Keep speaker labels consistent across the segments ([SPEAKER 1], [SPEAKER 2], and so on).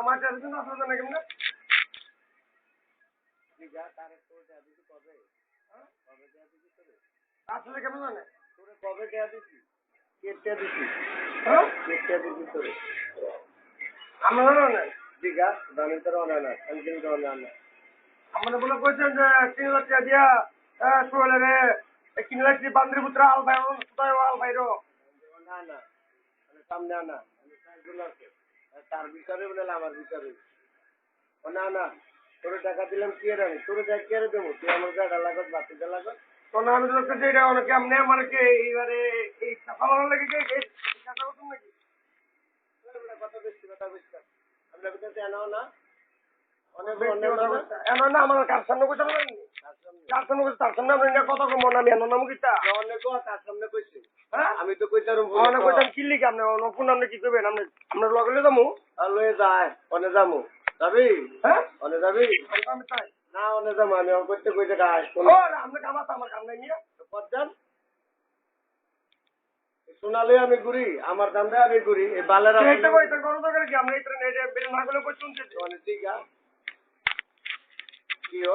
[SPEAKER 1] আমার টেনশন আসলে না কেমন? আসলে কেমন জানে?
[SPEAKER 2] কবে দেয়া দিছি কেটে দিছি
[SPEAKER 1] হ্যাঁ?
[SPEAKER 2] কেটে দিছি তোরে?
[SPEAKER 1] আমরা জানো না।
[SPEAKER 2] দিঘা দামি তোর অনা না আমি কিন্তু অনা না।
[SPEAKER 1] আমরা বলে কইছেন যে তিন লাখ টাকা দিয়া শুয়ে রে তিন লাখ টাকা বান্দ্রি পুত্র আল ভাই আল ভাই
[SPEAKER 2] না না। মানে সামনে আনা আছে। তার বিচারে বলে আমার বিচারে। ও না না তোর টাকা দিলাম কি রে তোর কে রে দেবো? তুই আমার গাড়া লাগত বাতিটা লাগত
[SPEAKER 1] তো না আমি তো যে এটা অনেকে আমনে মানে কি এইবারে এই সাফালার লাগে কি এই কাটা করতুম নাকি?
[SPEAKER 2] কথা বেশি কথা বেশি। আমরা ভিতরে জানাও না? অনেক অনেক
[SPEAKER 1] কথা এমন না আমার কার সামনে পারেন কার সামনে? তার সামনে না কথা কম না আমি এমন নাম কিতা
[SPEAKER 2] অনেক তার সামনে কইছি। আমি তো কইতারুম
[SPEAKER 1] কইতাম কিল্লি কি আপনি অনপুন আপনি কি আপনি আমরা লগলে যাব
[SPEAKER 2] আর লয়ে যায় অনে যামু। যাবি?
[SPEAKER 1] হ্যাঁ?
[SPEAKER 2] অনে যাবি?
[SPEAKER 1] আমি তাই।
[SPEAKER 2] না অনে যামু আমি। আমার করতে কইতে ডাই
[SPEAKER 1] ও আপনি কামাতে আমার কাম নাই নিয়ে।
[SPEAKER 2] আমি ঘুরি আমার দাম দেয় আমি ঘুরি এই বালের
[SPEAKER 1] এইটা কইতে করো তো কি? এটা নেটে বের না গেলে কই শুনতে
[SPEAKER 2] মানে ঠিক আছে কি হো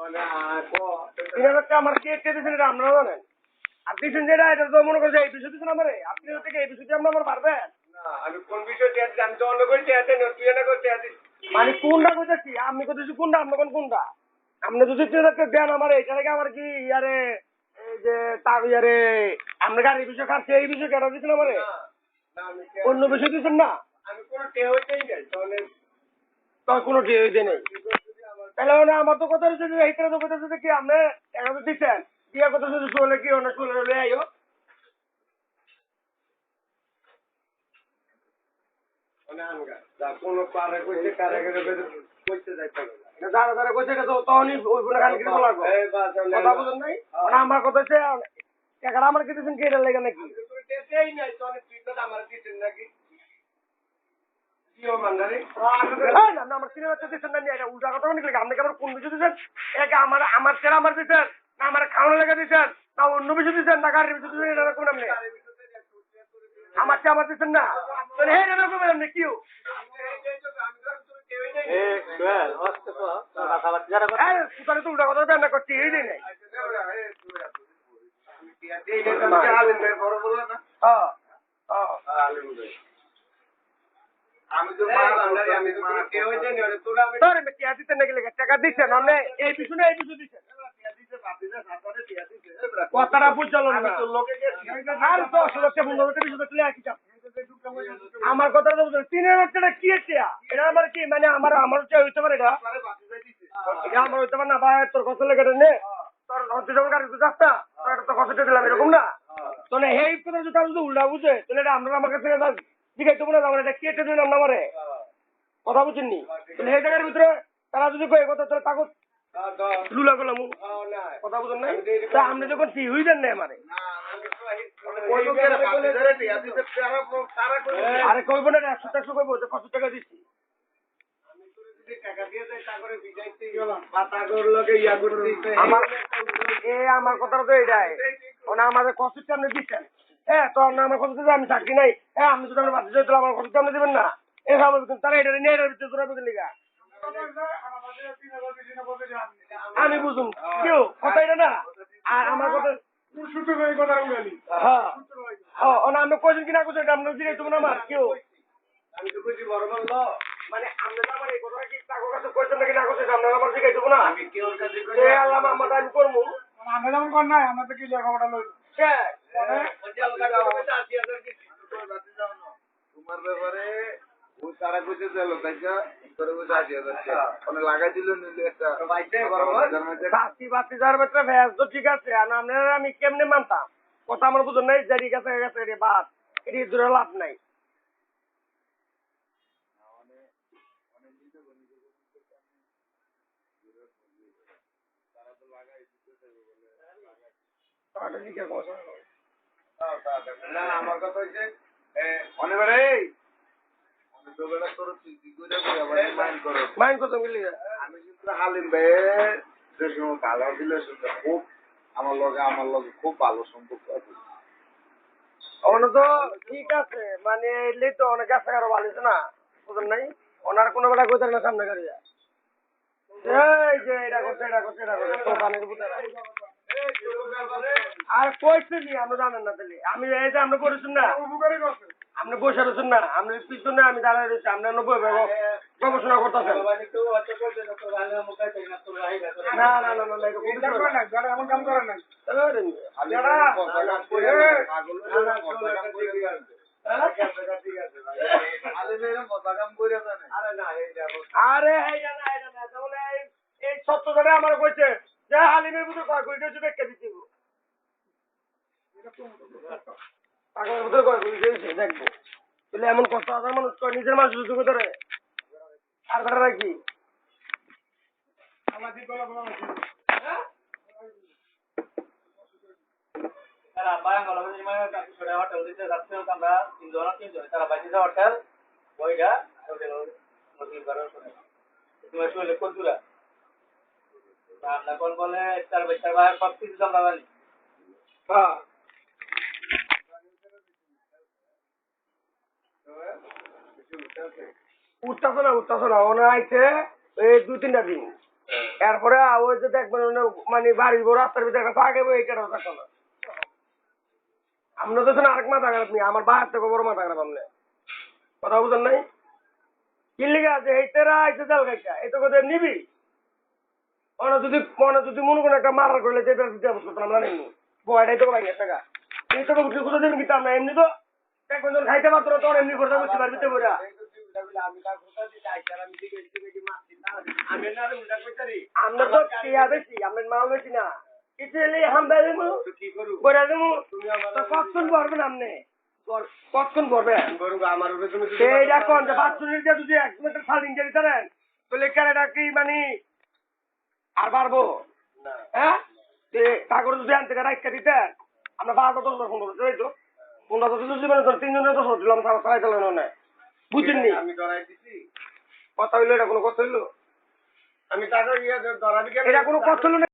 [SPEAKER 1] ওনে
[SPEAKER 2] আয় কো?
[SPEAKER 1] তিন হাজার টাকা আমার কে কে দিয়েছেন এটা আপনারা জানেন? আর দিয়েছেন যেটা এটা তো মনে করছে এই বিষয় দিয়েছেন আমারে। আপনি থেকে এই বিষয়টি আমরা আমার পারবেন?
[SPEAKER 2] আমি কোন বিষয় জানি তো অন্য কই টের দেন তুই দিস
[SPEAKER 1] মানে কোনটা কইতেছি আমি কইতেছি কোনটা আপনি কোন কোনটা? আপনি যদি তিন দেন আমার। এটা লেগে আমার কি ইয়ারে যে তার ইয়ারে আমরা গাড়ির বিষয় খাচ্ছি এই বিষয় কেটা দিয়েছেন আমারে? অন্য বিষয় দিয়েছেন না?
[SPEAKER 2] আমি কোন টেরই দেই না তাহলে
[SPEAKER 1] তো কোনো দিয়ে নেই। তাহলে আমার তো কথা হচ্ছে যে এইখানে তো কথা হচ্ছে কি আপনি দিচ্ছেন কথা হচ্ছে কি আইও?
[SPEAKER 2] কোন পারে কইছে কারে কারে কইতে যাইতে হবে
[SPEAKER 1] যারা যারা কইছে তো তখনই ওই কোনো গান কিনতে লাগবো
[SPEAKER 2] এই বাস
[SPEAKER 1] কথা বুঝেন নাই? আমার কথা হচ্ছে আমার কি দিচ্ছেন কি এটা লেগে নাকি?
[SPEAKER 2] তোরে টের দেই নাই তো অনেক আমার দিছিস নাকি জিও বান্দারে
[SPEAKER 1] এই না, না, আমার সিনেমা দিচ্ছেন না উল্টা কথা নাকি আপনি কি আমার কোন বিষয় দিচ্ছেন? একে আমার আমার ছেলে আমার দিচ্ছেন না আমার খাওয়ানো লেগে দিচ্ছেন না অন্য বিষয় দিচ্ছেন? না গাড়ির বিষয় দিচ্ছেন? এটা আপনি? আমার চেয়ে আমার দিচ্ছেন না। তাহলে হে এটা আপনি কিউ উল্টা কথা দেন। না করছি এই দিনে হ্যাঁ হ্যাঁ।
[SPEAKER 2] আমি তো বান্দারে আমি
[SPEAKER 1] কথাটা বুঝলো না। আর দশ লক্ষ পনেরো লক্ষ বিশ লক্ষ টাকা কি চাপ? আমার কথা তো বুঝলেন তিন হাজার টাকা কি টিয়া এটা আমার কি মানে আমার আমার চেয়ে হইতে পারে এটা? এটা আমার হইতে পারে না ভাই তোর কত লেগে নে। তোর হতে যাব গাড়ি তোর তো কত দিলাম এরকম না? তো না এই কথা যদি উল্টা বুঝে তাহলে এটা আমরা আমার কাছে করব না আমার এটা কেটে দিলাম না আমারে? কথা বুঝেননি? জায়গার ভিতরে তারা যদি কয়ে কথা তাহলে কাগজ লুলা করলাম কথা বুঝেন নাই? তা আপনি যখন ফি দেন না আমারে। আরে কইব না একশো টাকা কইব যে কত টাকা দিচ্ছি আমার এ আমার কথা তো এটাই। ওনা আমাদের কষ্ট আপনি দিচ্ছেন। হ্যাঁ তো আমার কথা আমি চাকরি নাই। হ্যাঁ আপনি যদি আমার বাচ্চা চাই তাহলে আমার কথা আপনি দিবেন না? এ আমার তারা এটা নিয়ে এটার ভিতরে তোরা বুঝলি গা আমি বুঝুন কেউ? কথা এটা না? আর আমার কথা হ্যাঁ। হ্যাঁ কিনা আমার কেউ
[SPEAKER 2] আমি তো বড় বলল
[SPEAKER 1] মানে আমার এই কথা কি কাকু কাছে কইছেন নাকি না কইছেন আপনার আমার না?
[SPEAKER 2] আমি কেউ কাছে
[SPEAKER 1] আল্লাহ আমার আমি করব।
[SPEAKER 3] আমরা যেমন কর নাই আমরা তো কি লেখাপড়া লই?
[SPEAKER 1] হ্যাঁ
[SPEAKER 4] তোমার ব্যাপারে ও তারা কইতে দিল তাই তোরে বুঝে আশি হাজার টাকা লাগাই দিল নিলে একটা
[SPEAKER 1] বাতি বাতি যার ভিতরে ভেজ তো ঠিক আছে আর আমি কেমনে মানতাম? কথা আমার বুঝুন নাই জারি গেছে গেছে এটি বাদ এটি দূরে লাভ নাই। টাকাটা জিজ্ঞাসা করো।
[SPEAKER 4] না না, আমার কথা হচ্ছে অনেবারে এই আমি তো বেটা তোর তুই কি করে কই আবার মাইন্ড করো
[SPEAKER 1] মাইন্ড করতে মিলি
[SPEAKER 4] আমি কিন্তু হালিম ভাইয়ের যে সময় ভালো ছিল খুব আমার লগে আমার লগে খুব ভালো সম্পর্ক আছে
[SPEAKER 1] তো ঠিক আছে মানে এলেই তো অনেক কাছে কারও ভালো না বুঝলেন নাই ওনার কোনো বেটা কইতে না সামনে গাড়ি এই যে এটা করছে এটা করছে এটা করছে তো পানির ভিতরে আর কইছে নি আপনি জানেন না তাহলে আমি এই যে আপনি করেছেন না আপনি বসে রয়েছেন না আপনি পিছনে আমি দাঁড়ায় রয়েছি আপনি নব্বই গবেষণা করতেছেন না না না না না।
[SPEAKER 4] হয়ে
[SPEAKER 1] আরে এই এই সত্য ধরে আমার কইছে যে হালিমের ভিতরে কয় কই দিয়েছে দেখব। তাহলে এমন কষ্ট হাজার মানুষ কয় নিজের মানুষ যদি ধরে? আর ধরে রাখি
[SPEAKER 3] হয়েছে।
[SPEAKER 5] তারা বায়াঙ্গল হোটেল দিতে যাচ্ছে আমরা তিনজন তিনজন। তারা বাইরে হোটেল ওইটা হোটেল মুসলিম করার শুনে তুমি শুনে কোন দূরা আমরা কোন বলে তার বেচার বাইরে সব কিছু আমরা জানি।
[SPEAKER 1] হ্যাঁ। উঠতেছে না না আইছে এই দু তিনটা দিন। এরপরে ওই যে দেখবেন মানে বাড়ির বড় রাস্তার ভিতরে একটা বই কেটে না তো আরেক মাথা খারাপ নেই, আমার বাহার থেকে বড় মাথা খারাপ কথা বুঝেন নাই? কি লিখে আছে এই তেরা আইছে জাল খাইছা এই তো কথা নিবি ওনা যদি, মনে যদি মনে কোনো একটা মারার করলে যে এটা দিতে করতাম আমরা নেই বয়টাই তো লাগে টাকা এই তো কিন্তু আমরা এমনি তো খাইতে না তখন এমনি করতে বুঝতে পারবি তো বইরা। আমরা তো টিয়া বেশি আমরা মাল বেশি না। কিছু এলে হামবা দেবো বইরা দেবো। তো কতক্ষণ পড়বেন আপনি কতক্ষণ পড়বেন
[SPEAKER 2] আমার
[SPEAKER 1] সেইটা কোন পাঁচ মিনিট যদি এক মিনিটের সাল ইঞ্জারি করেন তাহলে কেনাটা কি মানে আর পারব হ্যাঁ? যদি আনতে রাখতে দিতেন আমরা বারোটা দশ পনেরো তাই তো মানে ধর তিনজনের তো দিলাম তারা চালাই চালানো না? বুঝেননি
[SPEAKER 2] আমি ধরাই দিছি।
[SPEAKER 1] কথা হইল এটা কোনো কথা হইল?
[SPEAKER 2] আমি টাকা ইয়ে ধরাবি কেন
[SPEAKER 1] এটা কোনো কথা হইল